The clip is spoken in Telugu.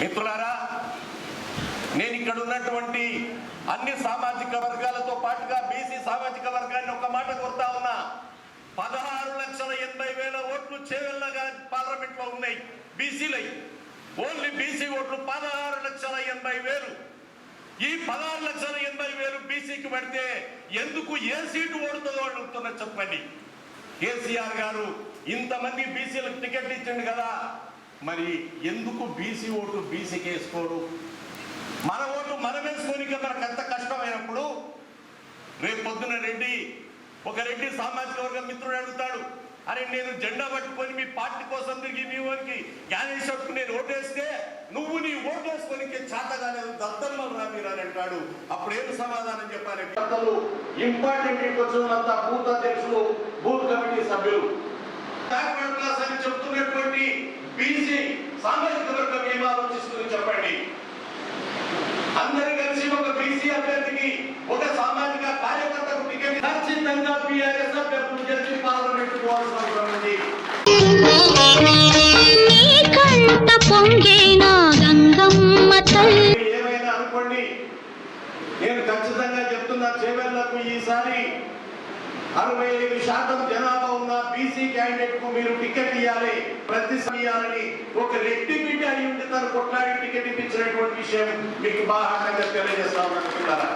మిత్రులారా నేను ఇక్కడ ఉన్నటువంటి అన్ని సామాజిక వర్గాలతో పాటుగా బీసీ సామాజిక వర్గాన్ని ఒక మాట కోరుతా ఉన్నా. పదహారు లక్షల ఎనభై వేల ఓట్లు చేవెళ్ళగా పార్లమెంట్లో ఉన్నాయి. బీసీలై. ఓన్లీ బీసీ ఓట్లు పదహారు లక్షల ఎనభై వేలు. ఈ పదహారు లక్షల ఎనభై వేలు బీసీకి పడితే ఎందుకు ఏ సీటు ఓడుతుందో అడుగుతున్నా చెప్పండి. కేసీఆర్ గారు ఇంతమంది బీసీలకు టికెట్ ఇచ్చిండు కదా. మరి ఎందుకు బీసీ ఓటు బీసీకి వేసుకోరు? మన ఓటు మనం వేసుకోనికి మనకు ఎంత కష్టమైనప్పుడు రేపు పొద్దున రెడ్డి ఒక రెడ్డి సామాజిక వర్గ మిత్రుడు అడుగుతాడు అరే నేను జెండా పట్టుకొని మీ పార్టీ కోసం తిరిగి మీ వారికి జ్ఞానేశ్వరకు నేను ఓటేస్తే నువ్వు నీ ఓటేసుకొని చేతగాలేదు దద్దమ్మలు రా మీరు అని అంటాడు. అప్పుడు ఏం సమాధానం చెప్పాలి? పెద్దలు ఇంపార్టెంట్ వచ్చినంత బూత్ అధ్యక్షులు బూత్ కమిటీ సభ్యులు బ్యాక్వర్డ్ క్లాస్ అని చెప్తున్నటువంటి బీసీ సామాజిక వర్గ నియమాలు తీసుకుని చెప్పండి. అందరు కలిసి ఒక బీసీ అభ్యర్థికి ఒక సామాజిక కార్యకర్తకు టికెట్ ఖచ్చితంగా బీఆర్ఎస్ అభ్యర్థులు గెలిచి పార్లమెంట్ పోవాల్సిన అవసరం ఉంది. నీ అరవై ఐదు శాతం జనాభా ఉన్న బీసీ క్యాండిడేట్కు మీరు టికెట్ ఇవ్వాలి ప్రతి ఇవ్వాలని ఒక రెడ్డి బిడ్డ అయి ఉంటే తను కొట్లాడి టికెట్ ఇప్పించినటువంటి విషయం మీకు బాగా తెలియజేస్తా ఉన్నట్టున్నారా